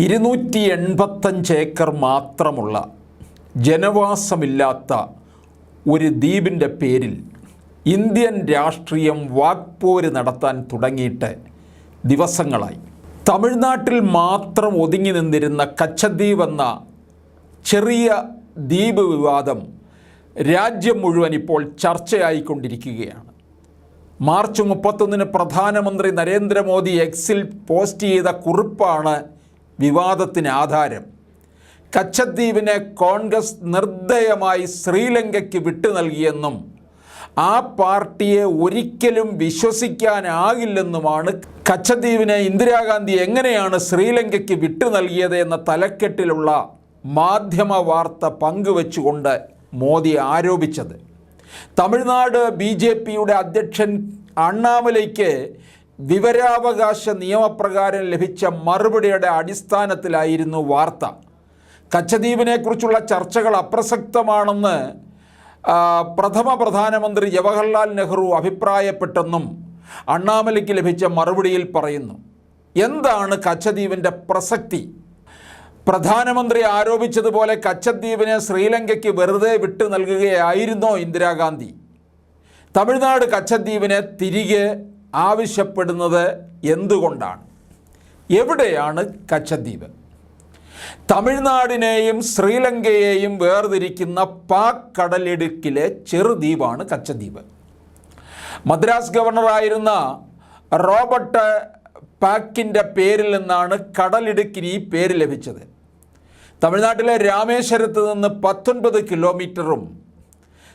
ഇരുന്നൂറ്റി എൺപത്തഞ്ച് ഏക്കർ മാത്രമുള്ള ജനവാസമില്ലാത്ത ഒരു ദ്വീപിന്റെ പേരിൽ ഇന്ത്യൻ രാഷ്ട്രീയം വാക്പോര് നടത്താൻ തുടങ്ങിയിട്ട് ദിവസങ്ങളായി. തമിഴ്നാട്ടിൽ മാത്രം ഒതുങ്ങി നിന്നിരുന്ന കച്ചദ്വീപ് എന്ന ചെറിയ ദ്വീപ് വിവാദം രാജ്യം മുഴുവൻ ഇപ്പോൾ ചർച്ചയായിക്കൊണ്ടിരിക്കുകയാണ്. മാർച്ച് മുപ്പത്തൊന്നിന് പ്രധാനമന്ത്രി നരേന്ദ്രമോദി എക്സിൽ പോസ്റ്റ് ചെയ്ത കുറിപ്പാണ് വിവാദത്തിന് ആധാരം. കച്ചദ്വീപിനെ കോൺഗ്രസ് നിർദ്ദയമായി ശ്രീലങ്കയ്ക്ക് വിട്ടു നൽകിയെന്നും ആ പാർട്ടിയെ ഒരിക്കലും വിശ്വസിക്കാനാകില്ലെന്നുമാണ് കച്ചദ്വീപിനെ ഇന്ദിരാഗാന്ധി എങ്ങനെയാണ് ശ്രീലങ്കയ്ക്ക് വിട്ടു നൽകിയത് എന്ന തലക്കെട്ടിലുള്ള മാധ്യമ വാർത്ത പങ്കുവച്ചുകൊണ്ട് മോദി ആരോപിച്ചത്. തമിഴ്നാട് ബി ജെ പിയുടെ അധ്യക്ഷൻ അണ്ണാമലയ്ക്ക് വിവരാവകാശ നിയമപ്രകാരം ലഭിച്ച മറുപടിയുടെ അടിസ്ഥാനത്തിലായിരുന്നു വാർത്ത. കച്ചദ്വീപിനെക്കുറിച്ചുള്ള ചർച്ചകൾ അപ്രസക്തമാണെന്ന് പ്രഥമ പ്രധാനമന്ത്രി ജവഹർലാൽ നെഹ്റു അഭിപ്രായപ്പെട്ടെന്നും അണ്ണാമലയ്ക്ക് ലഭിച്ച മറുപടിയിൽ പറയുന്നു. എന്താണ് കച്ചദ്വീപിന്റെ പ്രസക്തി? പ്രധാനമന്ത്രി ആരോപിച്ചതുപോലെ കച്ചദ്വീപിനെ ശ്രീലങ്കയ്ക്ക് വെറുതെ വിട്ടു നൽകുകയായിരുന്നോ ഇന്ദിരാഗാന്ധി? തമിഴ്നാട് കച്ചദ്വീപിനെ തിരികെ ആവശ്യപ്പെടുന്നത് എന്തുകൊണ്ടാണ്? എവിടെയാണ് കച്ചദ്വീപ്? തമിഴ്നാടിനെയും ശ്രീലങ്കയെയും വേർതിരിക്കുന്ന പാക് കടലിടുക്കിലെ ചെറുദ്വീപാണ് കച്ചദ്വീപ്. മദ്രാസ് ഗവർണറായിരുന്ന റോബർട്ട് പാക്കിന്റെ പേരിൽ നിന്നാണ് കടലിടുക്കിന് ഈ പേര് ലഭിച്ചത്. തമിഴ്നാട്ടിലെ രാമേശ്വരത്ത് നിന്ന് പത്തൊൻപത് കിലോമീറ്ററും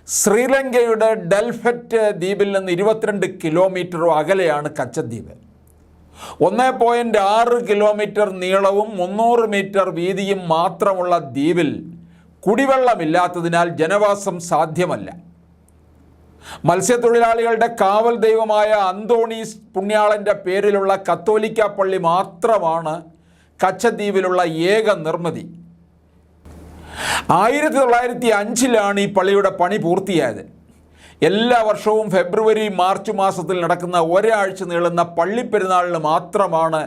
ശ്രീലങ്കയുടെ ഡൽഫറ്റ് ദ്വീപിൽ നിന്ന് ഇരുപത്തിരണ്ട് കിലോമീറ്റർ അകലെയാണ് കച്ചദ്വീപ്. ഒന്ന് പോയിന്റ് ആറ് കിലോമീറ്റർ നീളവും മുന്നൂറ് മീറ്റർ വീതിയും മാത്രമുള്ള ദ്വീപിൽ കുടിവെള്ളമില്ലാത്തതിനാൽ ജനവാസം സാധ്യമല്ല. മത്സ്യത്തൊഴിലാളികളുടെ കാവൽ ദൈവമായ അന്തോണീസ് പുണ്യാളന്റെ പേരിലുള്ള കത്തോലിക്ക പള്ളി മാത്രമാണ് കച്ചദ്വീപിലുള്ള ഏക നിർമ്മിതി. ആയിരത്തി തൊള്ളായിരത്തി അഞ്ചിലാണ് ഈ പള്ളിയുടെ പണി പൂർത്തിയായത്. എല്ലാ വർഷവും ഫെബ്രുവരി മാർച്ച് മാസത്തിൽ നടക്കുന്ന ഒരാഴ്ച നീളുന്ന പള്ളിപ്പെരുന്നാളിന് മാത്രമാണ്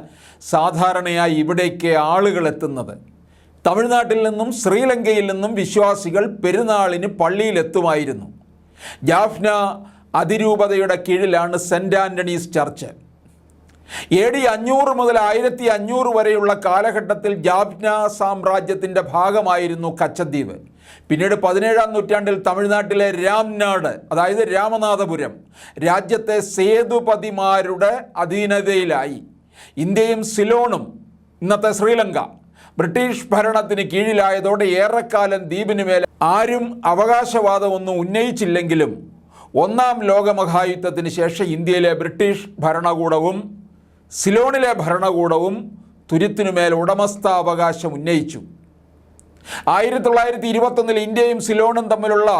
സാധാരണയായി ഇവിടേക്ക് ആളുകൾ എത്തുന്നത്. തമിഴ്നാട്ടിൽ നിന്നും ശ്രീലങ്കയിൽ നിന്നും വിശ്വാസികൾ പെരുന്നാളിന് പള്ളിയിലെത്തുമായിരുന്നു. ജാഫ്ന അതിരൂപതയുടെ കീഴിലാണ് saint Anthony's church. A D അഞ്ഞൂറ് മുതൽ ആയിരത്തി അഞ്ഞൂറ് വരെയുള്ള കാലഘട്ടത്തിൽ ജാബ്ന സാമ്രാജ്യത്തിന്റെ ഭാഗമായിരുന്നു കച്ചദ്വീപ്. പിന്നീട് പതിനേഴാം നൂറ്റാണ്ടിൽ തമിഴ്നാട്ടിലെ രാംനാട് അതായത് രാമനാഥപുരം രാജ്യത്തെ സേതുപതിമാരുടെ അധീനതയിലായി. ഇന്ത്യയും സിലോണും ഇന്നത്തെ ശ്രീലങ്ക ബ്രിട്ടീഷ് ഭരണത്തിന് കീഴിലായതോടെ ഏറെക്കാലം ദ്വീപിന് മേലെ ആരും അവകാശവാദമൊന്നും ഉന്നയിച്ചില്ലെങ്കിലും ഒന്നാം ലോകമഹായുദ്ധത്തിന് ശേഷം ഇന്ത്യയിലെ ബ്രിട്ടീഷ് ഭരണകൂടവും സിലോണിലെ ഭരണകൂടവും തുരുത്തിനുമേൽ ഉടമസ്ഥാവകാശം ഉന്നയിച്ചു. ആയിരത്തി തൊള്ളായിരത്തി ഇരുപത്തൊന്നിൽ ഇന്ത്യയും സിലോണും തമ്മിലുള്ള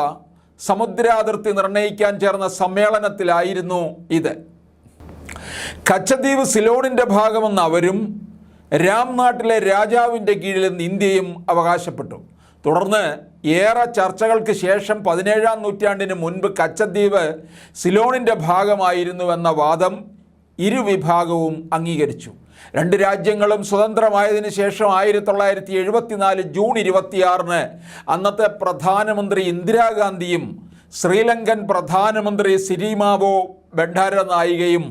സമുദ്രാതിർത്തി നിർണയിക്കാൻ ചേർന്ന സമ്മേളനത്തിലായിരുന്നു ഇത്. കച്ചദ്വീപ് സിലോണിന്റെ ഭാഗമെന്ന് അവരും രാംനാട്ടിലെ രാജാവിന്റെ കീഴിൽ നിന്ന് ഇന്ത്യയും അവകാശപ്പെട്ടു. തുടർന്ന് ഏറെ ചർച്ചകൾക്ക് ശേഷം പതിനേഴാം നൂറ്റാണ്ടിന് മുൻപ് കച്ചദ്വീപ് സിലോണിന്റെ ഭാഗമായിരുന്നുവെന്ന വാദം ഇരുവിഭാഗവും അംഗീകരിച്ചു. രണ്ട് രാജ്യങ്ങളും സ്വതന്ത്രമായതിനു ശേഷം ആയിരത്തി തൊള്ളായിരത്തി എഴുപത്തിനാല് ജൂൺ ഇരുപത്തിയാറിന് അന്നത്തെ പ്രധാനമന്ത്രി ഇന്ദിരാഗാന്ധിയും ശ്രീലങ്കൻ പ്രധാനമന്ത്രി സിരിമാവോ ബെഡാരനായികയും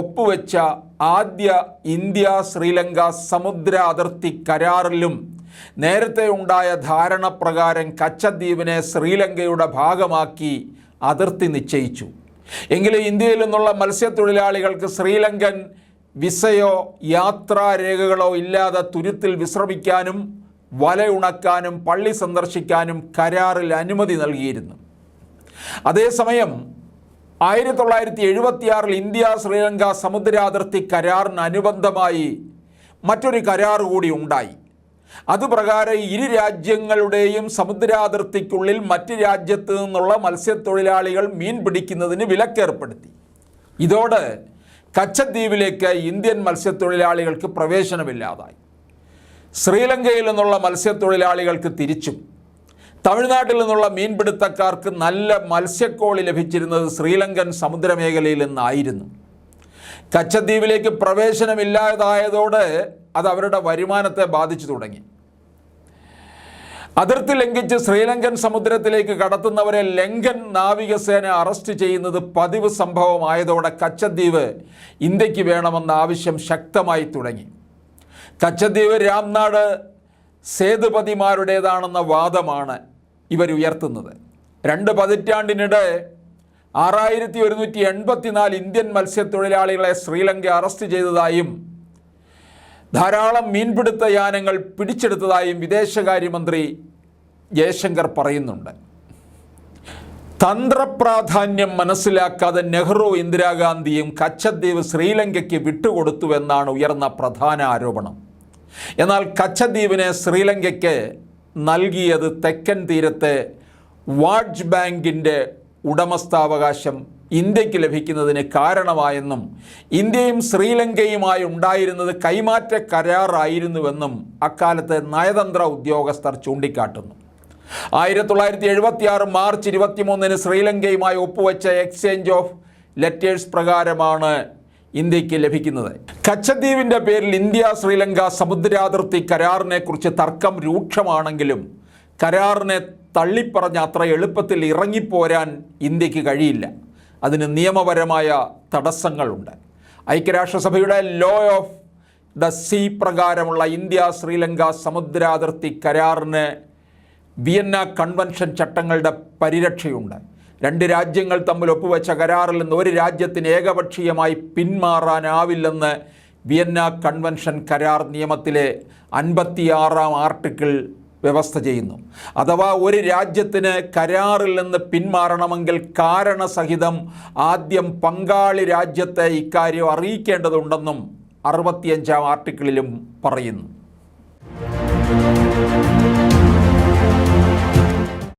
ഒപ്പുവെച്ച ആദ്യ ഇന്ത്യ ശ്രീലങ്ക സമുദ്ര അതിർത്തി കരാറിലും നേരത്തെ ഉണ്ടായ ധാരണ പ്രകാരം കച്ചദ്വീപിനെ ശ്രീലങ്കയുടെ ഭാഗമാക്കി അതിർത്തി നിശ്ചയിച്ചു. എങ്കിലും ഇന്ത്യയിൽ നിന്നുള്ള മത്സ്യത്തൊഴിലാളികൾക്ക് ശ്രീലങ്കൻ വിസയോ യാത്രാരേഖകളോ ഇല്ലാതെ തുരുത്തിൽ വിശ്രമിക്കാനും വലയുണക്കാനും പള്ളി സന്ദർശിക്കാനും കരാറിൽ അനുമതി നൽകിയിരുന്നു. അതേസമയം ആയിരത്തി തൊള്ളായിരത്തി എഴുപത്തിയാറിൽ ഇന്ത്യ ശ്രീലങ്ക സമുദ്രാതിർത്തി കരാറിന് അനുബന്ധമായി മറ്റൊരു കരാർ കൂടി ഉണ്ടായി. അതുപ്രകാരം ഇരു രാജ്യങ്ങളുടെയും സമുദ്രാതിർത്തിക്കുള്ളിൽ മറ്റ് രാജ്യത്തു നിന്നുള്ള മത്സ്യത്തൊഴിലാളികൾ മീൻ പിടിക്കുന്നതിന് വിലക്കേർപ്പെടുത്തി. ഇതോടെ കച്ചദ്വീപിലേക്ക് ഇന്ത്യൻ മത്സ്യത്തൊഴിലാളികൾക്ക് പ്രവേശനമില്ലാതായി. ശ്രീലങ്കയിൽ നിന്നുള്ള മത്സ്യത്തൊഴിലാളികൾക്ക് തിരിച്ചും തമിഴ്നാട്ടിൽ നിന്നുള്ള മീൻപിടുത്തക്കാർക്ക് നല്ല മത്സ്യക്കോളി ലഭിച്ചിരുന്നത് ശ്രീലങ്കൻ സമുദ്രമേഖലയിൽ നിന്നായിരുന്നു. കച്ചദ്വീപിലേക്ക് പ്രവേശനമില്ലാതായതോടെ അത് അവരുടെ വരുമാനത്തെ ബാധിച്ചു തുടങ്ങി. അതിർത്തി ലംഘിച്ച് ശ്രീലങ്കൻ സമുദ്രത്തിലേക്ക് കടത്തുന്നവരെ ലങ്കൻ നാവികസേന അറസ്റ്റ് ചെയ്യുന്നത് പതിവ് സംഭവമായതോടെ കച്ചദ്വീപ് ഇന്ത്യയ്ക്ക് വേണമെന്ന ആവശ്യം ശക്തമായി തുടങ്ങി. കച്ചദ്വീപ് രാംനാട് സേതുപതിമാരുടേതാണെന്ന വാദമാണ് ഇവരുയർത്തുന്നത്. രണ്ട് പതിറ്റാണ്ടിനിടെ ആറായിരത്തി ഒരുന്നൂറ്റി എൺപത്തിനാല് ഇന്ത്യൻ മത്സ്യത്തൊഴിലാളികളെ ശ്രീലങ്ക അറസ്റ്റ് ചെയ്തതായും ധാരാളം മീൻപിടുത്ത യാനങ്ങൾ പിടിച്ചെടുത്തതായും വിദേശകാര്യമന്ത്രി ജയശങ്കർ പറയുന്നുണ്ട്. തന്ത്രപ്രാധാന്യം മനസ്സിലാക്കാതെ നെഹ്റു ഇന്ദിരാഗാന്ധിയും കച്ചദ്വീപ് ശ്രീലങ്കയ്ക്ക് വിട്ടുകൊടുത്തുവെന്നാണ് ഉയർന്ന പ്രധാന ആരോപണം. എന്നാൽ കച്ചദ്വീപിനെ ശ്രീലങ്കയ്ക്ക് നൽകിയത് തെക്കൻ തീരത്തെ വാഡ്ജ് ബാങ്കിന്റെ ഉടമസ്ഥാവകാശം ഇന്ത്യയ്ക്ക് ലഭിക്കുന്നതിന് കാരണമായെന്നും ഇന്ത്യയും ശ്രീലങ്കയുമായി ഉണ്ടായിരുന്നത് കൈമാറ്റ കരാറായിരുന്നുവെന്നും അക്കാലത്തെ നയതന്ത്ര ഉദ്യോഗസ്ഥർ ചൂണ്ടിക്കാട്ടുന്നു. ആയിരത്തി തൊള്ളായിരത്തി എഴുപത്തി ആറ് മാർച്ച് ഇരുപത്തിമൂന്നിന് ശ്രീലങ്കയുമായി ഒപ്പുവെച്ച എക്സ്ചേഞ്ച് ഓഫ് ലെറ്റേഴ്സ് പ്രകാരമാണ് ഇന്ത്യയ്ക്ക് ലഭിക്കുന്നത്. കച്ചദ്വീപിന്റെ പേരിൽ ഇന്ത്യ ശ്രീലങ്ക സമുദ്രാതിർത്തി കരാറിനെക്കുറിച്ച് തർക്കം രൂക്ഷമാണെങ്കിലും കരാറിനെ തള്ളിപ്പറഞ്ഞ അത്ര എളുപ്പത്തിൽ ഇറങ്ങിപ്പോരാൻ ഇന്ത്യയ്ക്ക് കഴിയില്ല. അതിന് നിയമപരമായ തടസ്സങ്ങളുണ്ട്. ഐക്യരാഷ്ട്രസഭയുടെ ലോ ഓഫ് ദ സീ പ്രകാരമുള്ള ഇന്ത്യ ശ്രീലങ്ക സമുദ്രാതിർത്തി കരാറിന് വിയന്ന കൺവെൻഷൻ ചട്ടങ്ങളുടെ പരിരക്ഷയുണ്ട്. രണ്ട് രാജ്യങ്ങൾ തമ്മിൽ ഒപ്പുവെച്ച കരാറിൽ നിന്ന് ഒരു രാജ്യത്തിന് ഏകപക്ഷീയമായി പിന്മാറാനാവില്ലെന്ന് വിയന്ന കൺവെൻഷൻ കരാർ നിയമത്തിലെ അൻപത്തിയാറാം ആർട്ടിക്കിൾ വ്യവസ്ഥ ചെയ്യുന്നു. അഥവാ ഒരു രാജ്യത്തിന് കരാറിൽ നിന്ന് പിന്മാറണമെങ്കിൽ കാരണസഹിതം ആദ്യം പങ്കാളി രാജ്യത്തെ ഇക്കാര്യം അറിയിക്കേണ്ടതുണ്ടെന്നും അറുപത്തിയഞ്ചാം ആർട്ടിക്കിളിലും പറയുന്നു.